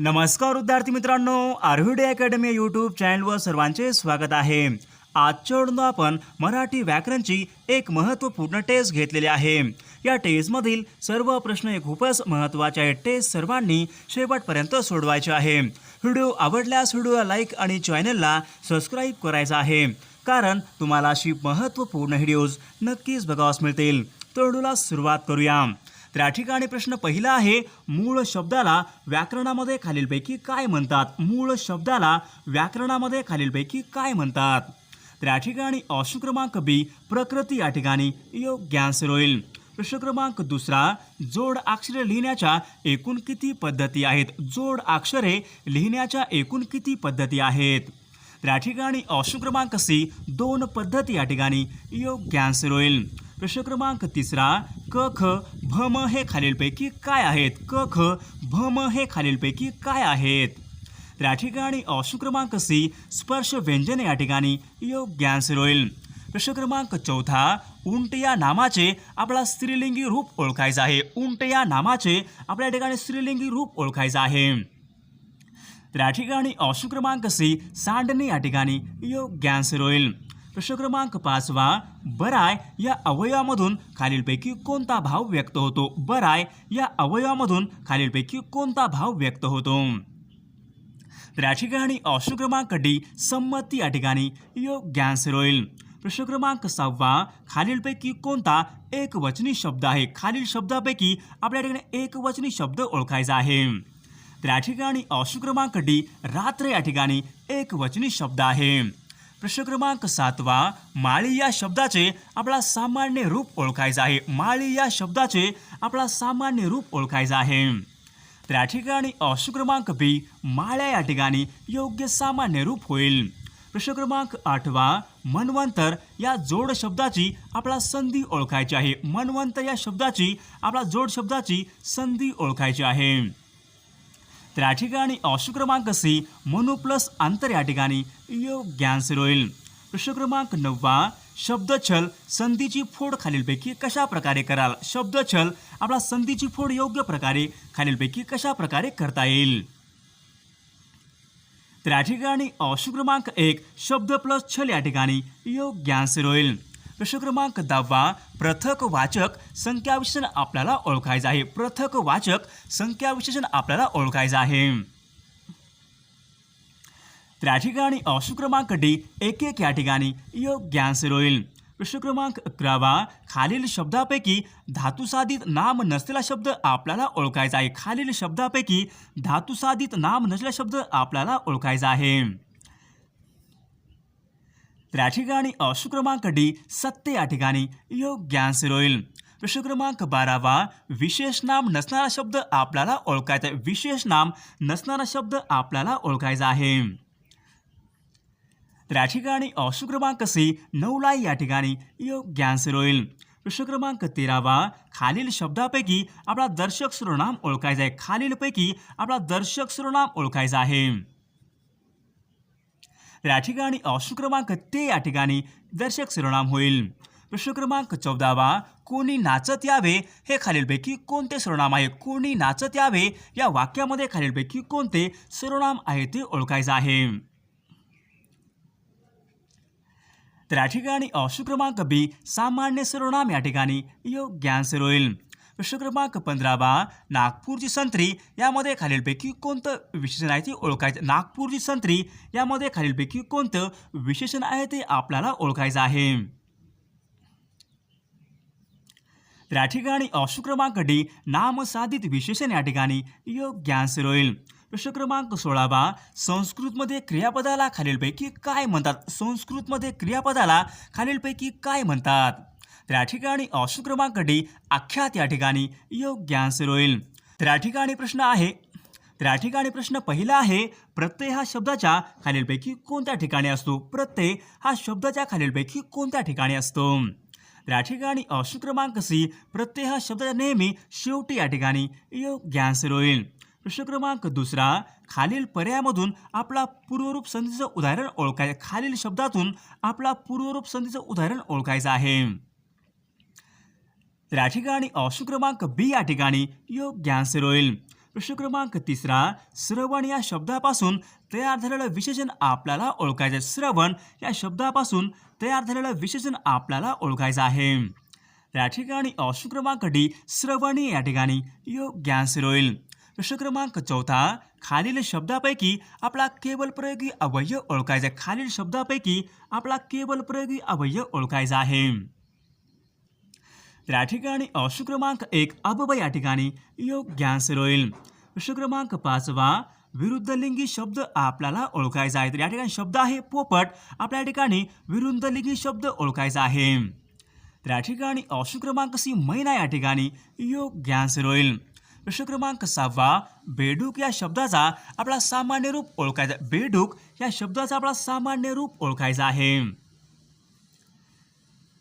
नमस्कार विद्यार्थी मित्रांनो आर्व्हिडे अकॅडमी यूट्यूब चॅनलवर सर्वांचे स्वागत आहे. आजच्या आपण मराठी व्याकरणची एक महत्त्वपूर्ण टेस्ट घेतलेली आहे. या टेस्टमधील सर्व प्रश्न हे खूपच महत्त्वाचे आहेत. टेस्ट सर्वांनी शेवटपर्यंत सोडवायचे आहे. व्हिडिओ आवडल्यास व्हिडिओला लाईक आणि चॅनलला सबस्क्राईब करायचा आहे. कारण तुम्हाला अशी महत्त्वपूर्ण व्हिडिओज नक्कीच बघावास मिळतील. तर व्हिडिओला सुरुवात करूया. त्या ठिकाणी प्रश्न पहिला आहे मूळ शब्दाला व्याकरणामध्ये खालीलपैकी काय म्हणतात? मूळ शब्दाला व्याकरणामध्ये खालीलपैकी काय म्हणतात? त्या ठिकाणी ऑप्शन क्रमांक बी प्रकृती या ठिकाणी योग्य आन्सर होईल. प्रश्न क्रमांक दुसरा जोड अक्षरे लिहिण्याच्या एकूण किती पद्धती आहेत? जोड अक्षरे लिहिण्याच्या एकूण किती पद्धती आहेत? त्या ठिकाणी ऑप्शन क्रमांक सी दोन पद्धती या ठिकाणी योग्य आन्सर होईल. प्रश्न क्रमांक तिसरा क ख भ म हे खालीलपैकी काय आहेत? क ख भ म हे खालीलपैकी काय आहेत? तर या ठिकाणी ऑप्शन क्रमांक सी स्पर्श व्यंजने या ठिकाणी योग्य आन्सर होईल. प्रश्न क्रमांक चौथा उंट या नामाचे आपला स्त्रीलिंगी रूप ओळखायचं आहे. उंट या नामाचे आपल्या ठिकाणी स्त्रीलिंगी रूप ओळखायचं आहे. तर या ठिकाणी ऑप्शन क्रमांक सी सांडणे या ठिकाणी योग्य आन्सर होईल. प्रश्न क्रमांक पाचवा बराय या अवयवामधून खालीलपैकी कोणता भाव व्यक्त होतो? बराय या अवयवामधून खालीलपैकी कोणता भाव व्यक्त होतो? तर या ठिकाणी ऑप्शन क्रमांक डी संमती या ठिकाणी योग्य आन्सर होईल प्रश्न क्रमांक सहावा खालीलपैकी कोणता एक वचनी शब्द आहे? खालील शब्दापैकी आपल्या ठिकाणी एक वचनी शब्द ओळखायचा आहे. तर या ठिकाणी ऑप्शन क्रमांक डी रात्र या ठिकाणी एक वचनी शब्द आहे. प्रश्न क्रमांक सातवा माळी या शब्दाचे आपला सामान्य रूप ओळखायचं आहे. माळी या शब्दाचे आपला सामान्य रूप ओळखायचं आहे. तर या ठिकाणी ऑप्शन क्रमांक बी माळ्या या ठिकाणी योग्य सामान्य रूप होईल. प्रश्न क्रमांक आठवा मनवंतर या जोड शब्दाची आपला संधी ओळखायची आहे. मनवंत या शब्दाची आपला जोड शब्दाची संधी ओळखायची आहे. त्या ठिकाणी क्रमांक सी मनु प्लस अंतर या ठिकाणी योग्य आन्सर होईल प्रश्न क्रमांक नववा शब्दछल संधीची फोड खालीलपैकी कशा प्रकारे कराल? शब्दछल आपला संधीची फोड योग्य प्रकारे खालीलपैकी कशा प्रकारे करता येईल? त्या ठिकाणी क्रमांक एक शब्द प्लस छल या ठिकाणी योग्य आन्सर होईल प्रश्न क्रमांक दहावा प्रथक वाचक संख्या विशेषण आपल्याला ओळखायचं आहे. पृथक वाचक संख्या विशेषण आपल्याला ओळखायचं आहे. त्या ठिकाणी ऑप्शन क्रमांक डी एक एक या ठिकाणी योग्य आन्सर होईल. प्रश्न क्रमांक अकरावा खालील शब्दापैकी धातुसाधित नाम नसलेला शब्द आपल्याला ओळखायचा आहे. खालील शब्दापैकी धातुसाधित नाम नसलेला शब्द आपल्याला ओळखायचा आहे. तर या ठिकाणी ऑप्शन क्रमांक डी सत्य या ठिकाणी योग्य आन्सर होईल प्रश्न क्रमांक बारावा विशेष नाम नसणारा शब्द आपल्याला ओळखायचा विशेष नाम नसणारा शब्द आपल्याला ओळखायचा आहे। तर या ठिकाणी ऑप्शन क्रमांक सी नऊलाई या ठिकाणी योग्य आन्सर होईल प्रश्न क्रमांक तेरावा खालील शब्दापैकी आपला दर्शक सर्वनाम ओळखायचा आहे। खालीलपैकी आपला दर्शक सर्वनाम ओळखायचा आहे। तर या ठिकाणी ऑप्शन क्रमांक ते या ठिकाणी दर्शक शिरोनाम होईल. प्रश्न क्रमांक चौदावा कोणी नाचत यावे हे खालीलपैकी कोणते सर्वनाम आहे? कोणी नाचत यावे या वाक्यामध्ये खालीलपैकी कोणते सर्वनाम आहे ते ओळखायचं आहे. तर या ठिकाणी ऑप्शन क्रमांक बी सामान्य सर्वनाम या ठिकाणी योग्य आन्सर होईल. प्रश्न क्रमांक पंधरावा नागपूरची संत्री यामध्ये खालीलपैकी कोणतं विशेषण आहे ते ओळखायचं? नागपूरची संत्री यामध्ये खालीलपैकी कोणतं विशेषण आहे ते आपल्याला ओळखायचं आहे. तर या ठिकाणी ऑप्शन क्रमांक डी नामसाधित विशेषण या ठिकाणी योग्य आन्सर होईल. प्रश्न क्रमांक सोळावा संस्कृतमध्ये क्रियापदाला खालीलपैकी काय म्हणतात? संस्कृतमध्ये क्रियापदाला खालीलपैकी काय म्हणतात? त्या ठिकाणी ऑप्शन क्रमांक डी आख्यात या ठिकाणी योग्य आन्सर होईल. त्या ठिकाणी प्रश्न आहे त्या ठिकाणी प्रश्न पहिला आहे प्रत्यय हा शब्दाच्या खालीलपैकी कोणत्या ठिकाणी असतो? प्रत्यय हा शब्दाच्या खालीलपैकी कोणत्या ठिकाणी असतो? त्या ठिकाणी ऑप्शन क्रमांक सी प्रत्यय हा शब्दाच्या नेहमी शेवटी या ठिकाणी योग्य आन्सर होईल. प्रश्न क्रमांक दुसरा खालील पर्यायामधून आपला पूर्वरूप संधीचं उदाहरण ओळखायचं खालील शब्दातून आपला पूर्वरूप संधीचं उदाहरण ओळखायचं आहे. तर या ठिकाणी ऑप्शन क्रमांक बी या ठिकाणी योग्य आन्सर होईल प्रश्न क्रमांक तिसरा श्रवण या शब्दापासून तयार झालेलं विशेषण आपल्याला ओळखायचं श्रवण या शब्दापासून तयार झालेलं विशेषण आपल्याला ओळखायचं आहे. या ठिकाणी ऑप्शन क्रमांक डी श्रवणी या ठिकाणी योग्य आन्सर होईल प्रश्न क्रमांक चौथा खालील शब्दापैकी आपला केवल प्रयोगी अवयव ओळखायचा आहे. खालील शब्दापैकी आपला केवल प्रयोगी अवयव ओळखायचा आहे. त्या ठिकाणी ऑप्शन क्रमांक एक अबब या ठिकाणी योग्य होईल प्रश्न क्रमांक पाचवा विरुद्धलिंगी शब्द आपल्याला ओळखायचा आहे. तर या ठिकाणी शब्द आहे पोपट. आपल्या ठिकाणी विरुद्धलिंगी शब्द ओळखायचा आहे. तर या ठिकाणी अशुक्रमांक क्रमांक सी महिना या ठिकाणी योग्य होईल प्रश्न क्रमांक सहावा बेडूक या शब्दाचा आपला सामान्य रूप ओळखायचा बेडूक या शब्दाचा आपला सामान्य रूप ओळखायचा आहे.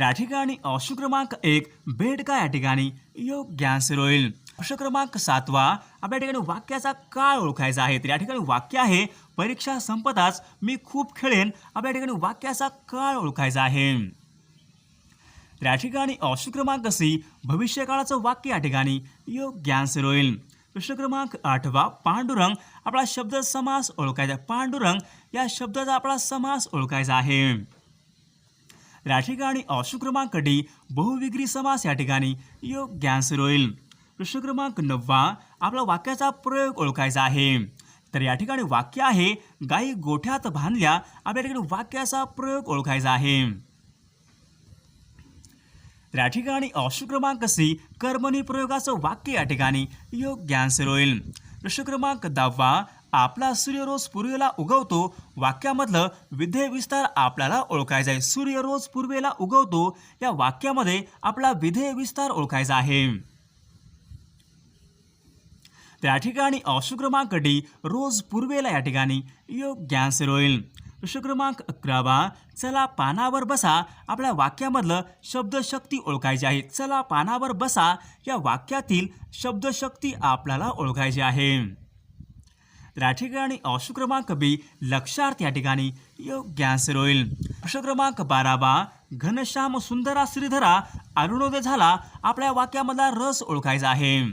त्या ठिकाणी ऑप्शन क्रमांक एक बेडका या ठिकाणी योग्य आन्सर होईल प्रश्न क्रमांक सातवा आपल्या ठिकाणी वाक्याचा काळ ओळखायचा आहे. तर या ठिकाणी वाक्य आहे परीक्षा संपताच मी खूप खेळेन. आपल्या ठिकाणी वाक्याचा काळ ओळखायचा आहे. तर या ठिकाणी ऑप्शन क्रमांक सी भविष्यकाळाचं वाक्य या ठिकाणी योग्य आन्सर होईल प्रश्न क्रमांक आठवा पांडुरंग आपला शब्द समास ओळखायचा पांडुरंग या शब्दाचा आपला समास ओळखायचा आहे. या ठिकाणी ऑप्शन क्रमांक डी बहुविग्री समास या ठिकाणी योग्य आन्सर होईल. प्रश्न क्रमांक नववा आपला वाक्याचा प्रयोग ओळखायचा आहे. तर या ठिकाणी वाक्य आहे गाई गोठ्यात बांधल्या आपल्या ठिकाणी वाक्याचा प्रयोग ओळखायचा आहे. तर या ठिकाणी ऑप्शन क्रमांक सी कर्मणी प्रयोगाचं वाक्य या ठिकाणी योग्य आन्सर होईल. प्रश्न क्रमांक दहावा आपला सूर्य रोज पूर्वेला उगवतो. वाक्यामधलं विधेय विस्तार आपल्याला ओळखायचा आहे. सूर्य रोज पूर्वेला उगवतो. या वाक्यामध्ये आपला विधेय विस्तार ओळखायचा आहे. त्या ठिकाणी ऑप्शन क्रमांक डी रोज पूर्वेला या ठिकाणी योग्य आन्सर होईल. प्रश्न क्रमांक अकरावा चला पानावर बसा. आपल्या वाक्यामधलं शब्दशक्ती ओळखायची आहे. चला पानावर बसा. या वाक्यातील शब्दशक्ती आपल्याला ओळखायची आहे. तर या ठिकाणी ऑप्शन क्रमांक बी लक्षार्थ या ठिकाणी योग्य आन्सर होईल प्रश्न क्रमांक बारावा घनश्याम सुंदरा श्रीधरा अरुणोदय झाला. आपल्या वाक्यामधला रस ओळखायचा आहे.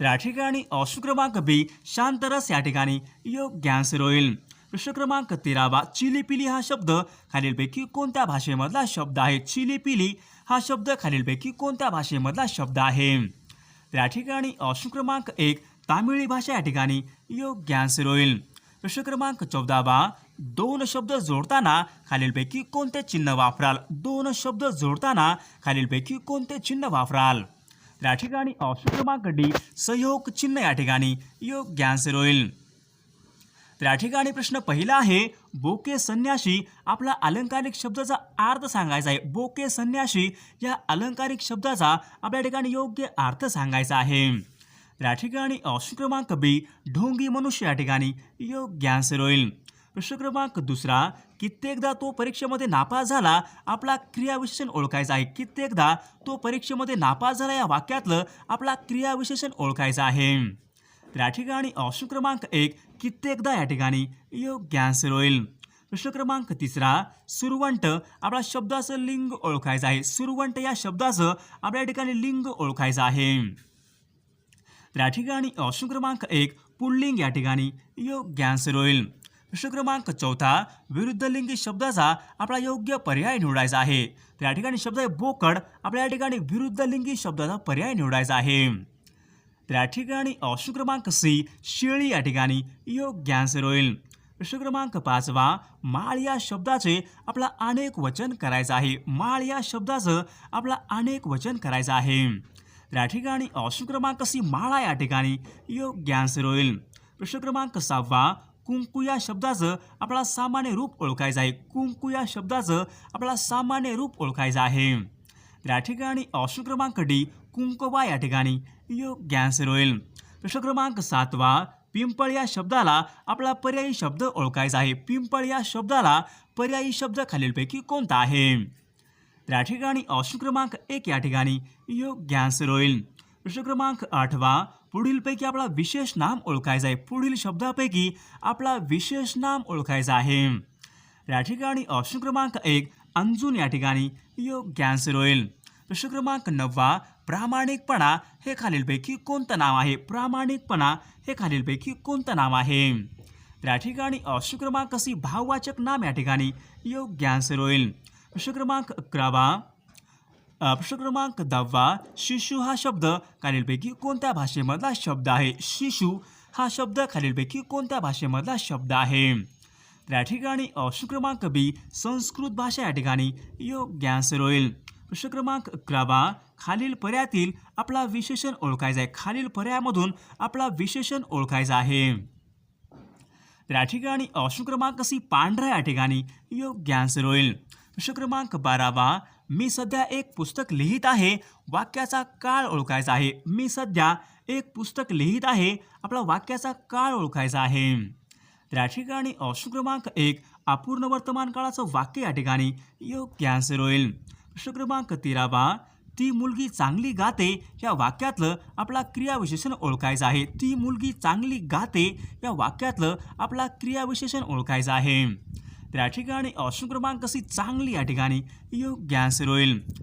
तर या ठिकाणी ऑप्शन क्रमांक बी शांतरस या ठिकाणी योग्य आन्सर होईल प्रश्न क्रमांक तेरावा चिलीपिली हा शब्द खालीलपैकी कोणत्या भाषेमधला शब्द आहे? चिलीपिली हा शब्द खालीलपैकी कोणत्या भाषेमधला शब्द आहे? त्या ठिकाणी ऑप्शन क्रमांक एक तामिळी भाषा या ठिकाणी योग्य आन्सर होईल. प्रश्न क्रमांक चौदावा दोन शब्द जोडताना खालीलपैकी कोणते चिन्ह वापराल? दोन शब्द जोडताना खालीलपैकी कोणते चिन्ह वापराल? या ठिकाणी ऑप्शन क्रमांक डी सहयोग चिन्ह या ठिकाणी योग्य आन्सर होईल. त्या ठिकाणी प्रश्न पहिला आहे बोके संन्याशी आपला अलंकारिक शब्दाचा अर्थ सांगायचा आहे. बोके संन्याशी या अलंकारिक शब्दाचा आपल्या ठिकाणी योग्य अर्थ सांगायचा आहे. त्या ठिकाणी ऑप्शन क्रमांक बी ढोंगी मनुष्य या ठिकाणी योग्य आन्सर होईल. प्रश्न क्रमांक दुसरा कित्येकदा तो परीक्षेमध्ये नापास झाला आपला क्रियाविशेषण ओळखायचा आहे. कित्येकदा तो परीक्षेमध्ये नापास झाला या वाक्यातलं आपला क्रियाविशेषण ओळखायचं आहे. तर या ठिकाणी ऑप्शन क्रमांक एक कित्येकदा या ठिकाणी योग्य आन्सर होईल. प्रश्न क्रमांक तिसरा सुरवंट. आपला शब्दाचं लिंग ओळखायचं आहे. सुरवंट या शब्दाचं आपल्या ठिकाणी लिंग ओळखायचं आहे. तर या ठिकाणी ऑप्शन क्रमांक एक पुल्लिंग या ठिकाणी योग्य आन्सर होईल. प्रश्न क्रमांक चौथा विरुद्ध लिंगी शब्दाचा आपला योग्य पर्याय निवडायचा आहे. तर या ठिकाणी शब्द आहे बोकड. आपल्या या ठिकाणी विरुद्ध लिंगी शब्दाचा पर्याय निवडायचा आहे. त्या ठिकाणी ऑप्शन क्रमांक सी शेळी या ठिकाणी योग्य आन्सर होईल. प्रश्न क्रमांक पाचवा माळ या शब्दाचे आपला अनेक वचन करायचं आहे. माळ या शब्दाचं आपला अनेक वचन करायचं आहे. त्या ठिकाणी ऑप्शन क्रमांक सी माळा या ठिकाणी योग्य आन्सर होईल. प्रश्न क्रमांक सहावा कुंकू या शब्दाचं आपला सामान्य रूप ओळखायचं आहे. कुंकू या शब्दाचं आपला सामान्य रूप ओळखायचं आहे. तर या ठिकाणी ऑप्शन क्रमांक डी कुंकवा या ठिकाणी योग्य आन्सर प्रश्न क्रमांक सातवा पिंपळ या शब्दाला आपला पर्यायी शब्द आहे. पिंपळ या शब्दाला पर्यायी शब्द खालीलपैकी कोणता आहे? तर ऑप्शन क्रमांक एक या ठिकाणी योग्य आन्सर प्रश्न क्रमांक आठवा, पुढीलपैकी आपला विशेष नाम ओळखायचा आहे. पुढील शब्दापैकी आपला विशेष नाम ओळखायचा आहे. ऑप्शन क्रमांक एक, अंजुन या ठिकाणी योग्य आन्सर प्रश्न क्रमांक नववा प्रामाणिकपणा हे खालीलपैकी कोणतं नाव आहे? प्रामाणिकपणा हे खालीलपैकी कोणतं नाव आहे? तर या ठिकाणी ऑप्शन क्रमांक सी भाववाचक नाम या ठिकाणी योग्य आन्सर होईल. प्रश्न क्रमांक अकरावा प्रश्न क्रमांक दहावा शिशु हा शब्द खालीलपैकी कोणत्या भाषेमधला शब्द आहे? शिशु हा शब्द खालीलपैकी कोणत्या भाषेमधला शब्द आहे? तर या ठिकाणी ऑप्शन क्रमांक बी संस्कृत भाषा या ठिकाणी योग्य आन्सर होईल. प्रश्न क्रमांक अकरावा खालील पर्यातील आपला विशेषण ओळखायचा आहे. खालील पर्यायामधून आपला विशेषण ओळखायचा आहे. तर या ठिकाणी ऑप्शन क्रमांक सी पांढरा या ठिकाणी योग्य आन्सर होईल. प्रश्न क्रमांक बारावा मी सध्या एक पुस्तक लिहित आहे वाक्याचा काळ ओळखायचा आहे. मी सध्या एक पुस्तक लिहित आहे आपला वाक्याचा काळ ओळखायचा आहे. तर या ठिकाणी ऑप्शन क्रमांक एक अपूर्ण वर्तमान काळाचं वाक्य या ठिकाणी योग्य आन्सर होईल. प्रश्न क्रमांक तेरावा. ती मुलगी चांगली गाते या वाक्यातलं आपला क्रियाविशेषण ओळखायचं आहे. ती मुलगी चांगली गाते या वाक्यातलं आपला क्रियाविशेषण ओळखायचं आहे. त्या ठिकाणी ऑप्शन क्रमांक कशी चांगली या ठिकाणी योग्य आन्सर होईल.